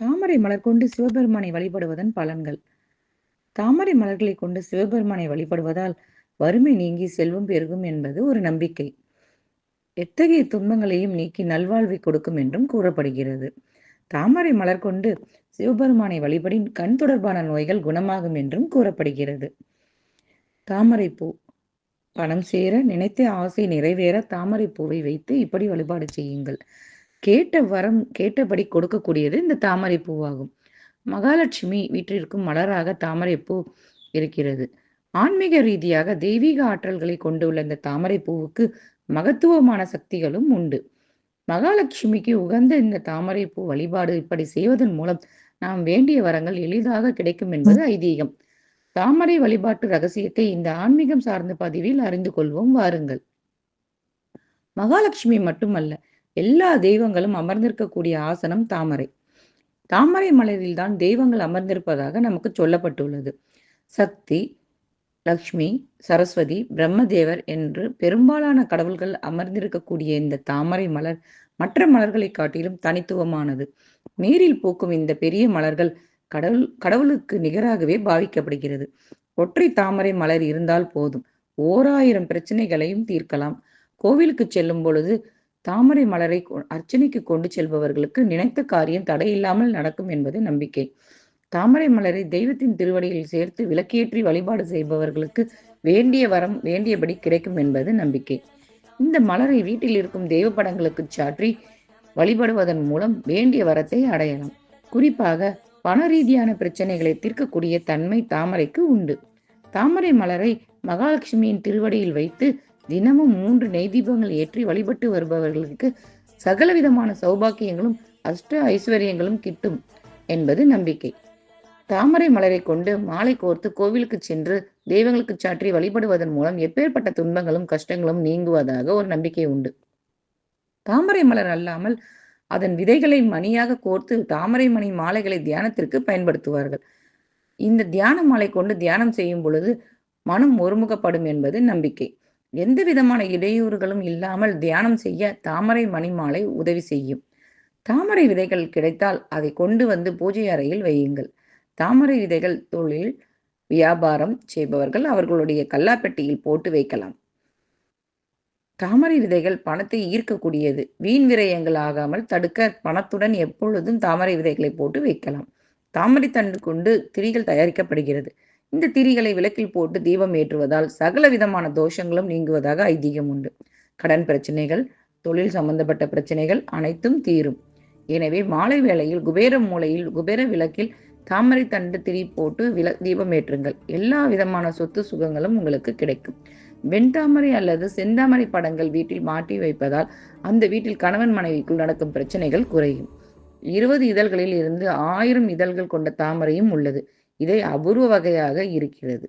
தாமரை மலர் கொண்டு சிவபெருமானை வழிபடுவதன் பலன்கள். தாமரை மலர்களை கொண்டு சிவபெருமானை வழிபடுவதால் வறுமை நீங்கி செல்வம் பெருகும் என்பது ஒரு நம்பிக்கை. எத்தகைய துன்பங்களையும் நீக்கி நல்வாழ்வை கொடுக்கும் என்றும் கூறப்படுகிறது. தாமரை மலர் கொண்டு சிவபெருமானை வழிபடின் கண் தொடர்பான நோய்கள் குணமாகும் என்றும் கூறப்படுகிறது. தாமரை பூ. பணம் சேர நினைத்த ஆசை நிறைவேற தாமரை பூவை வைத்து இப்படி வழிபாடு செய்யுங்கள். கேட்ட வரம் கேட்டபடி கொடுக்கக்கூடியது இந்த தாமரை பூவாகும். மகாலட்சுமி வீற்றிருக்கும் மலராக தாமரை பூ இருக்கிறது. ஆன்மீக ரீதியாக தெய்வீக ஆற்றல்களை கொண்டுள்ள இந்த தாமரை பூவுக்கு மகத்துவமான சக்திகளும் உண்டு. மகாலட்சுமிக்கு உகந்த இந்த தாமரை பூ வழிபாடு இப்படி செய்வதன் மூலம் நாம் வேண்டிய வரங்கள் எளிதாக கிடைக்கும் என்பது ஐதீகம். தாமரை வழிபாட்டு ரகசியத்தை இந்த ஆன்மீகம் சார்ந்த பதிவில் அறிந்து கொள்வோம். வாருங்கள். மகாலட்சுமி மட்டுமல்ல எல்லா தெய்வங்களும் அமர்ந்திருக்கக்கூடிய ஆசனம் தாமரை. தாமரை மலரில் தான் தெய்வங்கள் அமர்ந்திருப்பதாக நமக்கு சொல்லப்பட்டுள்ளது. சக்தி லக்ஷ்மி சரஸ்வதி பிரம்மதேவர் என்று பெரும்பாலான கடவுள்கள் அமர்ந்திருக்கக்கூடிய இந்த தாமரை மலர் மற்ற மலர்களை காட்டிலும் தனித்துவமானது. நீரில் பூக்கும் இந்த பெரிய மலர்கள் கடவுள் கடவுளுக்கு நிகராகவே பாவிக்கப்படுகிறது. ஒற்றை தாமரை மலர் இருந்தால் போதும். ஓராயிரம் பிரச்சனைகளையும் தீர்க்கலாம். கோவிலுக்கு செல்லும் பொழுது தாமரை மலரை அர்ச்சனைக்கு கொண்டு செல்பவர்களுக்கு நினைத்த காரியம் தடையில்லாமல் நடக்கும் என்பது நம்பிக்கை. தாமரை மலரை தெய்வத்தின் திருவடியில் சேர்த்து விளக்கேற்றி வழிபாடு செய்பவர்களுக்கு வேண்டிய வரம் வேண்டியபடி கிடைக்கும் என்பது நம்பிக்கை. இந்த மலரை வீட்டில் இருக்கும் தெய்வ படங்களுக்கு சாற்றி வழிபடுவதன் மூலம் வேண்டிய வரத்தை அடையலாம். குறிப்பாக பண ரீதியான பிரச்சனைகளை தீர்க்கக்கூடிய தன்மை தாமரைக்கு உண்டு. தாமரை மலரை மகாலட்சுமியின் திருவடியில் வைத்து தினமும் மூன்று நெய் தீபங்கள் ஏற்றி வழிபட்டு வருபவர்களுக்கு சகலவிதமான சௌபாக்கியங்களும் அஷ்ட ஐஸ்வர்யங்களும் கிட்டும் என்பது நம்பிக்கை. தாமரை மலரை கொண்டு மாலை கோர்த்து கோவிலுக்கு சென்று தெய்வங்களுக்கு சாற்றி வழிபடுவதன் மூலம் எப்பேற்பட்ட துன்பங்களும் கஷ்டங்களும் நீங்குவதாக ஒரு நம்பிக்கை உண்டு. தாமரை மலர் அல்லாமல் அதன் விதைகளை மணியாக கோர்த்து தாமரை மணி மாலைகளை தியானத்திற்கு பயன்படுத்துவார்கள். இந்த தியான மாலை கொண்டு தியானம் செய்யும் பொழுது மனம் ஒருமுகப்படும் என்பது நம்பிக்கை. எந்த விதமான இடையூறுகளும் இல்லாமல் தியானம் செய்ய தாமரை மணி மாலை உதவி செய்யும். தாமரை விதைகள் கிடைத்தால் அதை கொண்டு வந்து பூஜை அறையில் வையுங்கள். தாமரை விதைகள் தொழில் வியாபாரம் செய்பவர்கள் அவர்களுடைய கல்லாப்பெட்டியில் போட்டு வைக்கலாம். தாமரை விதைகள் பணத்தை ஈர்க்கக்கூடியது. வீண் விரயங்கள் ஆகாமல் தடுக்க பணத்துடன் எப்பொழுதும் தாமரை விதைகளை போட்டு வைக்கலாம். தாமரை தண்டு கொண்டு திரிகள் தயாரிக்கப்படுகிறது. இந்த திரிகளை விளக்கில் போட்டு தீபம் ஏற்றுவதால் சகல விதமான தோஷங்களும் நீங்குவதாக ஐதீகம் உண்டு. கடன் பிரச்சனைகள் தொழில் சம்பந்தப்பட்ட பிரச்சனைகள் அனைத்தும் தீரும். எனவே மாலை வேளையில் குபேர மூலையில் குபேர விளக்கில் தாமரை தண்டு திரி போட்டு வில தீபம் ஏற்றுங்கள். எல்லா விதமான சொத்து சுகங்களும் உங்களுக்கு கிடைக்கும். வெண்தாமரை அல்லது செந்தாமரை படங்கள் வீட்டில் மாட்டி வைப்பதால் அந்த வீட்டில் கணவன் மனைவிக்குள் நடக்கும் பிரச்சனைகள் குறையும். இருபது இதழ்களில் இருந்து ஆயிரம் இதழ்கள் கொண்ட தாமரையும் உள்ளது. இதை அபூர்வ வகையாக இருக்கிறது.